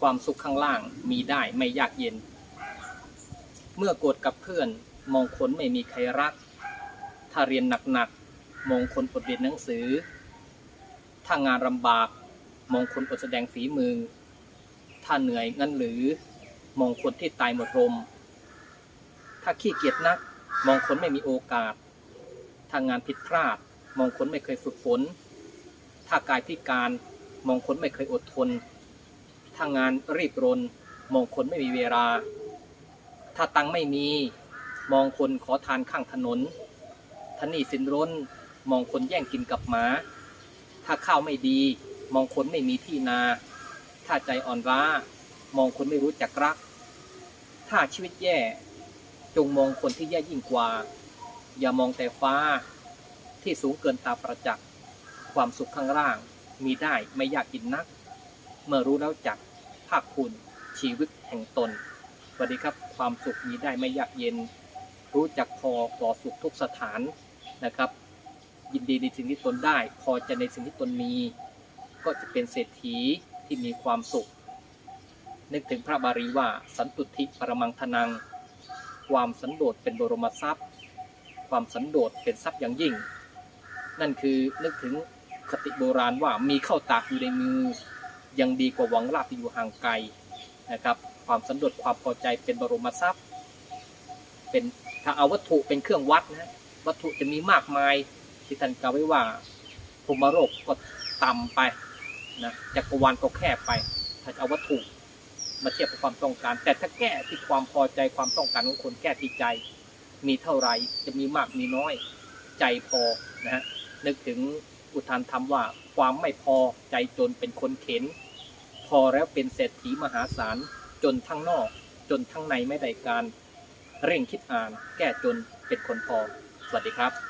ความสุขข้างล่างมีได้ไม่ยากเย็น เมื่อโกรธกับเพื่อน มองคนไม่มีใครรัก ถ้าเรียนหนักๆมองคนอดเรียนหนังสือ ถ้างานลำบาก มองคนอดแสดงฝีมือ ถ้าเหนื่อยงั้นหรือ มองคนที่ตายหมดลมถ้าขี้เกียจนัก มองคนไม่มีโอกาส ถ้างานผิดพลาด มองคนไม่เคยฝึกฝน ถ้ากายพิการ มองคนไม่เคยอดทน ถ้างานรีบรน มองคนไม่มีเวลา ถ้าตังไม่มี มองคนขอทานข้างถนนถ้านี้สินร้น มองคนแย่งกินกับหมา ถ้าข้าวไม่ดี มองคนไม่มีที่นา ถ้าใจอ่อนล้า มองคนไม่รู้จักรัก ถ้าชีวิตแย่ จงมองคนที่แย่ยิ่งกว่า อย่ามองแต่ฟ้า ที่สูงเกินตาประจักษ์ความสุขข้างล่างมีได้ไม่ยากกินนัก เมื่อรู้แล้วจัก ภาคคุณชีวิตแห่งตนสวัสดีครับความสุขมีได้ไม่ยากเย็น รู้จักพอก่อสุขทุกสถานนะครับ ยินดีในสิ่งที่ตนได้ พอใจในสิ่งที่ตนมี ก็จะเป็นเศรษฐีที่มีความสุข นึกถึงพระบาลีว่าสันตุทิปรมังธนัง ความสันโดษเป็นบรมทรัพย์ ความสันโดษเป็นทรัพย์อย่างยิ่ง นั่นคือนึกถึงคติโบราณว่ามีข้าวตากอยู่ในมือ ยังดีกว่าหวังลาภที่อยู่ห่างไกลนะครับ ความสันโดษความพอใจเป็นบรมทรัพย์ เป็นถ้าเอาวัตถุเป็นเครื่องวัดนะวัตถุจะมีมากมายที่ท่านกล่าวไว้ว่าพรหมโลกก็ต่ำไปนะจักรวาลก็แคบไป ถ้าเอาวัตถุมาเทียบกับความต้องการ แต่ถ้าแก้ที่ความพอใจความต้องการของคนแก้ที่ใจ มีเท่าไหรจะมีมากมีน้อยใจพอนะฮะนึกถึง อุทานธรรมว่าความไม่พอใจจนเป็นคนเข็น พอแล้วเป็นเศรษฐีมหาศาล จนทั้งนอก จนทั้งในไม่ได้การ เร่งคิดอ่าน แก้จนเป็นคนพอ สวัสดีครับ